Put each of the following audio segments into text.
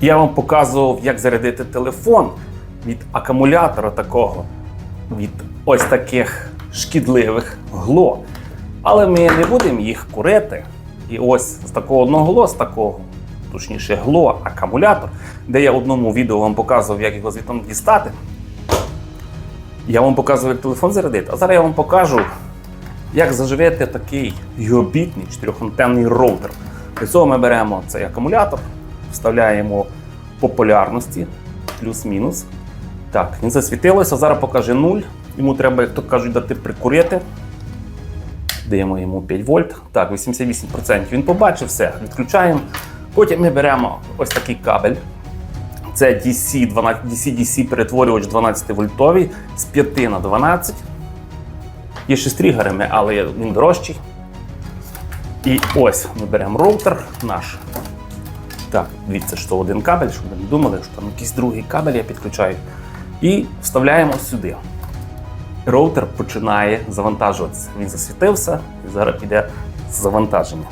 Я вам показував, як зарядити телефон від акумулятора такого, від ось таких шкідливих гло. Але ми не будемо їх курити. І ось з такого одного гло, з такого, точніше, гло, акумулятор, де я в одному відео вам показував, як його звідти дістати. Я вам показував, як телефон зарядити, а зараз я вам покажу, як заживити такий гігабітний чотирьохантенний роутер. Для цього ми беремо цей акумулятор, вставляємо популярності, плюс-мінус. Так, він засвітилося, зараз покаже 0. Йому треба, як то кажуть, дати прикурити. Даємо йому 5 вольт. Так, 88%. Він побачив все, відключаємо. Потім ми беремо ось такий кабель. Це DC, 12, DC-DC перетворювач 12 вольтовий з 5 на 12. Є ще з тригерами, але він дорожчий. І ось ми беремо роутер наш. Так, дивіться, що один кабель, щоб ви не думали, що там якийсь другий кабель я підключаю. І вставляємо сюди. Роутер починає завантажуватися. Він засвітився і зараз піде завантаження.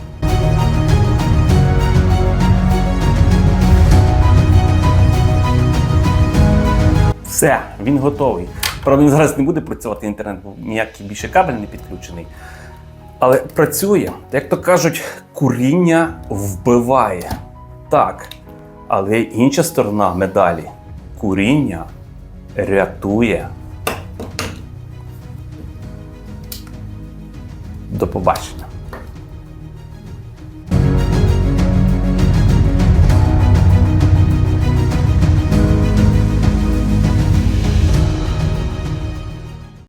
Все, він готовий. Правда, він зараз не буде працювати інтернет, бо ніякий більше кабель не підключений. Але працює, як то кажуть, куріння вбиває. Так. Але інша сторона медалі куріння рятує. До побачення.